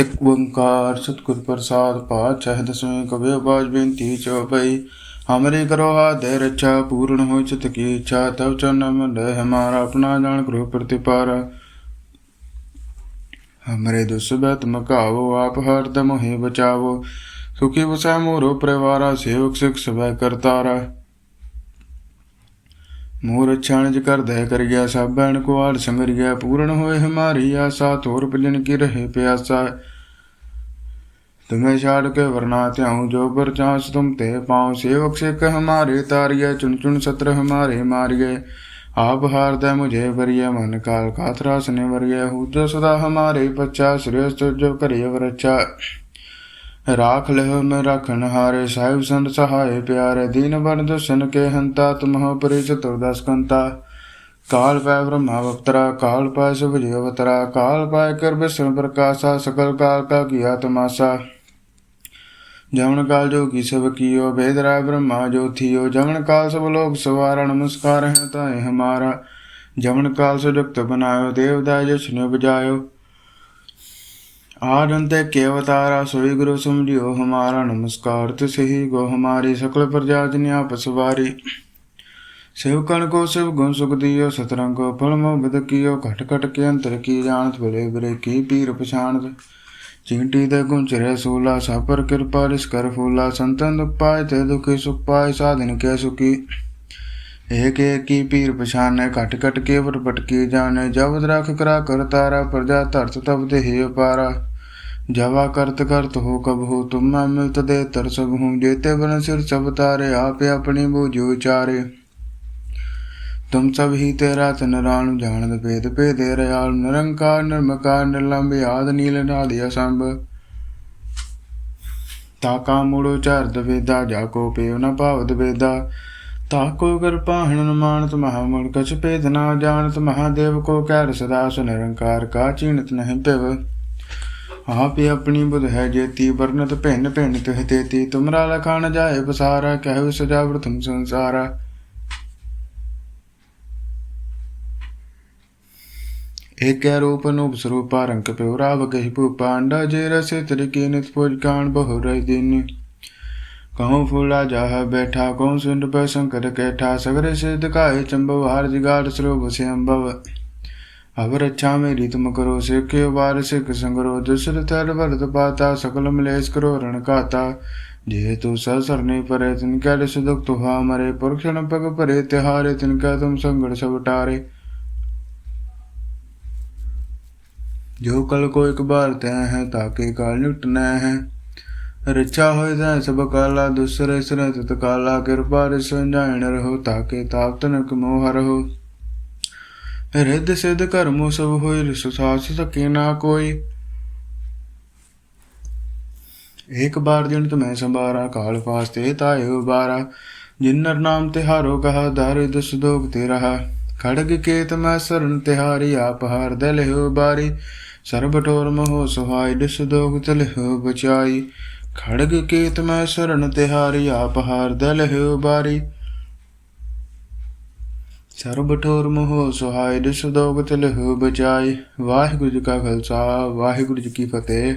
ਇਕ ਓੰਕਾਰ ਸਤਿਗੁਰ ਪ੍ਰਸਾਦ ਪਾਤਸ਼ਾਹ ਦਸਵੇਂ ਕਬਿਰ ਬਾਜ ਬੇਨਤੀ ਚਉਪਈ ਹਮਰੇ ਕਰੋ ਹਾਦੇ ਰੱਛਾ, ਪੂਰਨ ਹੋ ਚਿਤ ਕੀ ਇੱਛਾ ਤਬ ਚਰਨ ਮੰਡੇ ਹਮਾਰਾ ਆਪਣਾ ਜਾਣ ਕਰੋ ਪ੍ਰਤਿਪਾਰ। ਹਮਰੇ ਦੁਸਬਤ ਮਕਾਵੋ, ਆਪ ਹਰਦਮ ਹੀ ਬਚਾਵੋ। ਸੁਖੀ ਵਸੈ ਮੋਰੋ ਪਰਿਵਾਰਾ, ਸੇਵਕ ਸਿਖ ਸਭੈ ਕਰਤਾਰਾ। ਮੋਰ ਅਛਾਣਜ ਕਰ ਦਇ ਕਰ ਗਿਆ ਸਭ ਬੈਣ ਕੋ ਆਲ ਸੰਗਰ ਗਿਆ ਪੂਰਨ ਹੋਏ ਹਮਾਰੀ ਆਸਾ, ਤੋਰ ਭਜਨ ਕੀ ਰਹੇ ਪਿਆਸਾ। ਤੁਮੇ ਛਾੜ ਕੇ ਵਰਨਾ ਧਿਆਉ, ਜੋ ਪਰ ਚਾਂਸ ਤੁਮ ਤੇ ਪਾਉ। ਸੇਵਕ ਸਿੱਖ ਹਮਾਰੇ ਤਾਰਿਆ ਚੁਣ ਚੁਣ ਸਤਰ ਹਮਾਰੇ ਮਾਰਿਏ ਆਪ ਹਾਰਦਾ ਮੁਝੇ ਵਰਿਏ ਮਨ ਕਾਲ ਕਾਤਰਾਸ ਨੇ ਵਰਿਏ ਹੂਦ ਸਦਾ ਹਮਾਰੇ ਪੱਛਾ, ਸ੍ਰੇਸ਼ਟ ਜੋ ਕਰਿਏ ਵਰਚਾ ਰਾਖ ਲਿਓ ਨ ਰਖਣ ਹਾਰੇ ਸਾਹਿਬ ਸੰਤ ਸਹਾਏ ਪਿਆਰੇ, ਦੀਨ ਬਨ ਦਸਨ ਕੇ ਹੰਤਾ ਤੁਮਹੁ ਪਰਿਚ ਤੁਰਦਸ ਕੰਤਾ। ਕਾਲ ਪੈ ਬ੍ਰਹਮਾ ਵਕਤਰਾ, ਕਾਲ ਪੈ ਸੁਭਜ ਅਵਤਰਾ, ਕਾਲ ਪੈ ਕਰ ਬਿਸਨ ਪ੍ਰਕਾਸ਼ਾ, ਸਕਲ ਕਾਲ ਕਾ ਕੀਆ ਤਮਾਸਾ। ਜਮਨ ਕਾਲ ਜੋ ਕੀ ਸਭ ਕੀਓ ਵੇਦ ਰਾਇ ਬ੍ਰਹਮਾ ਜੋ ਥੀਓ ਜਮਨ ਕਾਲ ਸਭ ਲੋਕ ਸਵਾਰਣ ਨਮਸਕਾਰ ਹੈ ਤਾਏ ਹਮਾਰਾ। ਜਮਨ ਕਾਲ ਸੋ ਬਨਾਇਓ, ਦੇਵ ਦਾ ਜਸ਼ਨ ਬਜਾਇਓ ਆਦੰਤੇ ਕੇਵਤਾਰਾ ਸੋਈ ਗੁਰੂ ਸਮਝਿਓ ਹਮਾਰਾ ਨਮਸਕਾਰ। ਤਿਸਹੀ ਗੋ ਹਮਾਰੀ ਸਕਲ ਪ੍ਰਜਾ ਜਨ ਆਪ ਸਵਾਰੀ। ਸੇਵਕਣ ਕੋ ਸਿਵ ਗੁਣ ਸੁਖ ਦਿਓ, ਸਤਰੰਗ ਕੋ ਫਲ ਮੋ ਬਦ ਕੀਓ, ਘਟ ਘਟ ਕੇ ਅੰਤਰ ਕੀ ਜਾਣਤ ਬਲੇ ਬਰੇ ਕੀ ਪੀਰ ਪਛਾਣਤ। ਚਿੰਟੀ ਦੇ ਗੁਣ ਚਰੇ ਸੂਲਾ ਸਾਪਰ ਕਿਰਪਾ ਰਿਸ ਕਰ ਫੂਲਾ, ਸੰਤਨ ਦੁਖ ਪਾਏ ਤੇ ਦੁਖੀ ਸੁਖ ਪਾਏ ਸਾਧਨ ਕੇ ਸੁਖੀ। ਇਹ ਕੇ ਕੀ ਪੀਰ ਪਛਾਨੇ ਘਟ ਘਟ ਕੇ ਵਰ ਭਟਕੀ ਜਬ ਰਖ ਕਰਾ ਕਰ ਤਾਰਾ, ਪ੍ਰਜਾ ਧਰਤ ਤਬ ਦੇ ਹੀ ਪਾਰਾ ਜਵਾ ਕਰਤ ਕਰਤ ਹੋ ਕਬ ਹੋ ਤੁਮ ਮੈਂ ਮਿਲਤ ਦੇ ਤਰ ਸਭ ਹੂੰ, ਜੇਤੇ ਬਨ ਸਿਰ ਸਭ ਤਾਰੇ, ਆਪੇ ਆਪਣੀ ਬੂਝੂ ਚਾਰੇ ਤੁਮ ਸਭ ਹੀ ਤੇਰਾ ਤਨ ਰਾਣ ਜਾਣਦ ਭੇਦ ਭੇਦੇ ਰਿਆਲ ਨਿਰੰਕਾਰ, ਨਿਰਮਕਾਰ ਨਿਰਲੰਭ ਆਦ ਨੀਲ, ਨਾਦਿ ਅਸੰਭ। ਤਾਕਾ ਮੂੜੋ ਚਰਦ ਵੇਦਾ, ਜਾ ਕੋ ਪੇਵ ਨ ਭਾਵਦ ਵੇਦਾ। ਤਾਕੋ ਕਰ ਪਾਹਣ ਮਾਨਤ ਮਹਾ ਕਛ ਭੇਦ ਨਾ ਜਾਣਤ, ਮਹਾਦੇਵ ਕੋ ਕਹਿ ਸਦਾ ਸੁ ਕਾ ਚੀਨਤ ਨਹੀਂ ਪਿਵ ਆਪੇ ਆਪਣੀ ਬੁਧ ਹੈ ਜੇਤੀ, ਵਰਨਤ ਭਿੰਨ ਭਿੰਨ ਤਿਹ ਤੇਤੀ ਤੁਮਰਾ ਲਖਾਣ ਜਾਏ ਬਸਾਰਾ ਕਹਿ ਸਜਾ ਪ੍ਰਥਮ ਸੰਸਾਰਾ। ਏਕੈ ਰੂਪ ਨੂਪ ਸਰੂਪਾ ਰੰਗ ਪਿਉ ਰਾਵ ਗਹਿ ਭੂਪਾ, ਅੰਡਾ ਜੇ ਰਸੇ ਤ੍ਰਿਕੀ ਨਿਤ ਪੁਜ ਕਾਣ ਬਹੁ ਰਹਿ ਦਿਨ। ਕਹਉ ਫੂਲਾ ਜਾਹ ਬੈਠਾ ਕਉ ਸੁੰਡ ਪੈ ਸੰਕਰ ਕੈਠਾ ਸਗਰੇ ਸਿਧ ਕਾਏ ਚੰਬਵ ਹਾਰ ਜਿਗਾੜ ਸਰੋਭ ਸੇ ਅੰਬਵ ਅਵਰ ਅੱਛਾ ਮੇਰੀ ਤੁਮ ਕਰੋ ਸਿੱਖਿਓ ਵਾਰ ਸਿੱਖ ਸੰਗਰੋ ਦੁਸਰ ਤਰ ਵਰਤ ਪਾਤਾ ਸਕਲ ਮਲੇਸ਼ ਕਰੋ ਰਣ ਕਾਤਾ ਜੇ ਤੂ ਸਸਰਨੇ ਪਰੇ ਤਿਨ ਕੈ ਸੁਦੁਖ ਤੁਹਾ ਮਰੇ ਪੁਰਖਣ ਪਗ ਭਰੇ ਤਿਹਾਰੇ ਤਿਨ ਕੈ ਤੁਮ ਸੰਗੜ ਸਭ ਟਾਰੇ ਜੋ ਕਲ ਕੋ ਇੱਕ ਬਾਰ ਤੈ ਹੈ ਤਾਕੇ ਕਾਲ ਨਿਟਨਾ ਹੈ ਰਚਾ ਹੋਇ ਦਾ ਸਭ ਕਾਲਾ, ਦੁਸਰੇ ਸਰੇ ਤਤ ਕਾਲਾ, ਕਿਰਪਾ ਰਿ ਸੰਜਾਇਣ ਰਹੋ ਤਾਕੇ ਤਾਪ ਤਨਕ ਮੋਹ ਰਹੋ। ਰਿੱਧ ਸਿਧ ਕਰਮੋ ਸਭ ਹੋਇ ਰਿਸ ਸਾਸ ਸਕੇ ਨਾ ਕੋਈ। ਇੱਕ ਬਾਰ ਜਿਨ ਤੁਮੈ ਸੰਭਾਰਾ, ਕਾਲ ਫਾਸਤੇ ਤਾਇਓ ਬਾਰਾ। ਜਿਨਰ ਨਾਮ ਤਿਹਾਰੋ ਕਹਾ, ਦਰ ਦਸ ਦੋਗ ਤੇ ਰਹਾ। ਖੜਗ ਕੇਤ ਮੈਂ ਸਰਨ ਤਿਹਾਰੀ, ਆਪ ਹਾਰ ਦਲ ਬਾਰੀ। ਸਰਬ ਠੋਰ ਮੋਹ ਸੁਹਾਈ ਦਿਸ ਦੋਗ ਤਲ ਬਚਾਈ। ਖੜਗ ਕੇਤ ਮੈਂ ਸਰਨ ਤਿਹਾਰੀ, ਆਪ ਹਾਰ ਦਲ ਹੋ ਬਾਰੀ। ਸਰਬ ਠੋਰ ਮੋਹ ਸੁਹਾਈ ਦਿਸ ਦੋਗ ਤਲ ਹੋ ਬਚਾਈ। ਵਾਹਿਗੁਰੂ ਜੀ ਕਾ ਖਾਲਸਾ, ਵਾਹਿਗੁਰੂ ਜੀ ਕੀ ਫਤਿਹ।